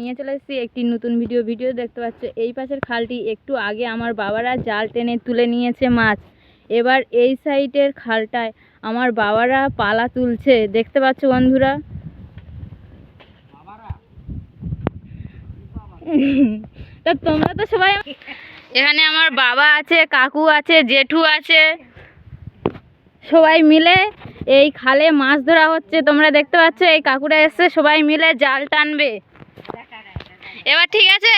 নিয়ে চলে এসেছি, একটি নতুন ভিডিও ভিডিও দেখতে পাচ্ছ। এই পাশের খালটি একটু আগে আমার বাবারা জাল টেনে তুলে নিয়েছে মাছ। এবার এই সাইডের খালটায় আমার বাবারা পালা তুলছে। দেখতে পাচ্ছ বন্ধুরা? তা তোমরা তো সবাই এখানে আমার বাবা আছে, কাকু আছে, জেঠু আছে। সবাই মিলে এই খালে মাছ ধরা হচ্ছে। তোমরা দেখতে পাচ্ছ, এই কাকুরা এসছে সবাই মিলে জাল টানবে। এবার ঠিক আছে?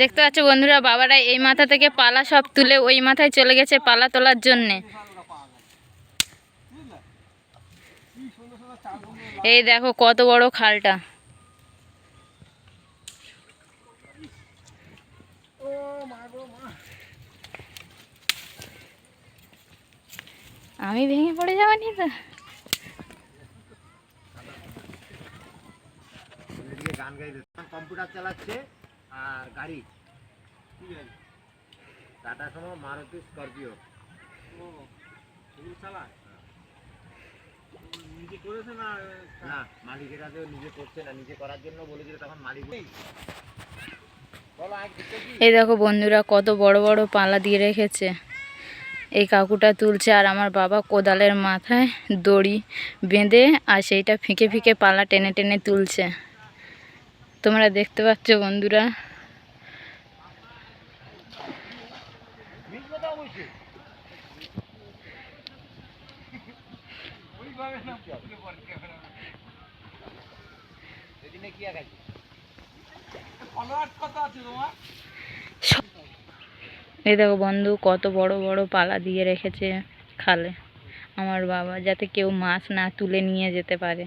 দেখতে পাচ্ছ বন্ধুরা, বাবারা এই মাথা থেকে পালা সব তুলে ওই মাথায় চলে গেছে পালা তোলার জন্যে। এই দেখো কত বড় খালটা। আমি ভেঙে পড়ে যাবানি তো। গান গাইতে কম্পিউটার চালাচ্ছে আর গাড়ি। ঠিক আছে? Tata Sumo Maruti Scorpio. ও চালায় নিজে করেছে না না মালিকের কাছে নিজে করছে না নিজে করার জন্য বলেছিল তখন মালিক এই দেখো বন্ধুরা, কত বড় বড় পালা দিয়ে রেখেছে। এই কাকুটা তুলছে আর আমার বাবা কোদালের মাথায় দড়ি বেঁধে আর সেইটা ফিকে ফিকে পালা টেনে টেনে তুলছে। তোমরা দেখতে পাচ্ছ বন্ধুরা। কি আগাইছে ফলোয়ার কত আছে তোমার এই দেখো বন্ধু, কত বড় বড় পালা দিয়ে রেখেছে খালে। আমার বাবা, যাতে কেউ মাছ না তুলে নিয়ে যেতে পারে।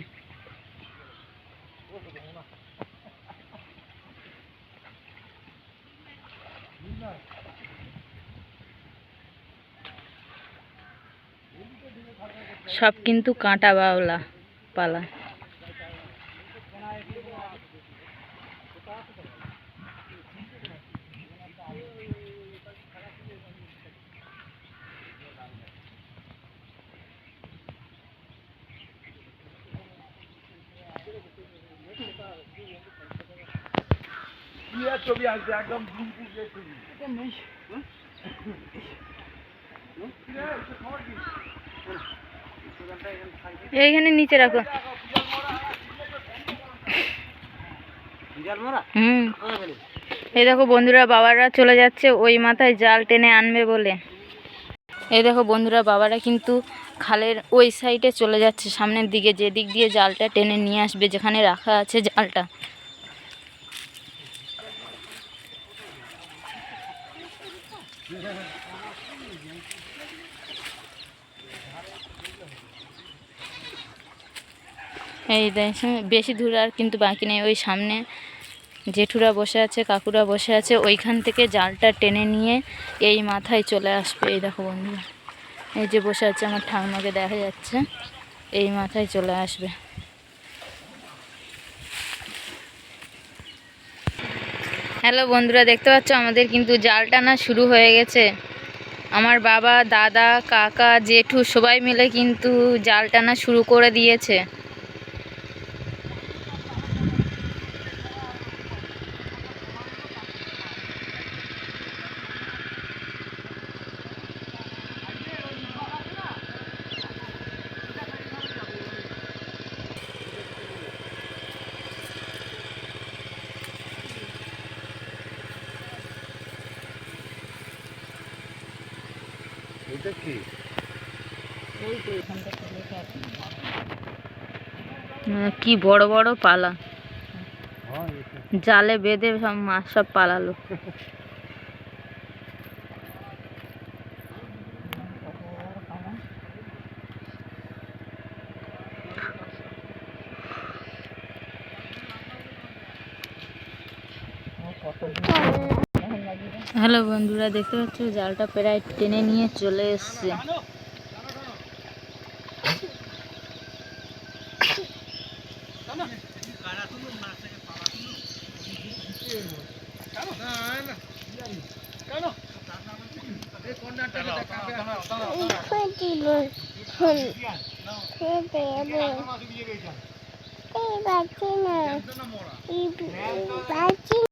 সব কিন্তু কাঁটা বাওলা পালা। ছবি আসবে একদম এইখানে নিচে রাখো। হুম। এই দেখো বন্ধুরা বাবারা চলে যাচ্ছে ওই মাথায় জাল টেনে আনবে বলে। এই দেখো বন্ধুরা বাবারা কিন্তু খালের ওই সাইডে চলে যাচ্ছে সামনের দিকে যেদিক দিয়ে জালটা টেনে নিয়ে আসবে যেখানে রাখা আছে জালটা। এই বেশি দূর আর কিন্তু বাকি নেই, ওই সামনে জেঠুরা বসে আছে, কাকুরা বসে আছে, ওইখান থেকে জালটা টেনে নিয়ে এই মাথায় চলে আসবে। এই দেখো বন্ধুরা, এই যে বসে আছে আমার ঠাকুমাকে দেখা যাচ্ছে, এই মাথায় চলে আসবে। হ্যালো বন্ধুরা, দেখতে পাচ্ছ আমাদের কিন্তু জাল টানা শুরু হয়ে গেছে। আমার বাবা, দাদা, কাকা, জেঠু সবাই মিলে কিন্তু জাল টানা শুরু করে দিয়েছে। এটা কি? মানে কি বড় বড় পালা। হ্যাঁ জালে বেঁধে সব মাছ সব পালালো। হ্যালো বন্ধুরা দেখতে পাচ্ছ? জালটা প্রায় টেনে নিয়ে চলে এসছে।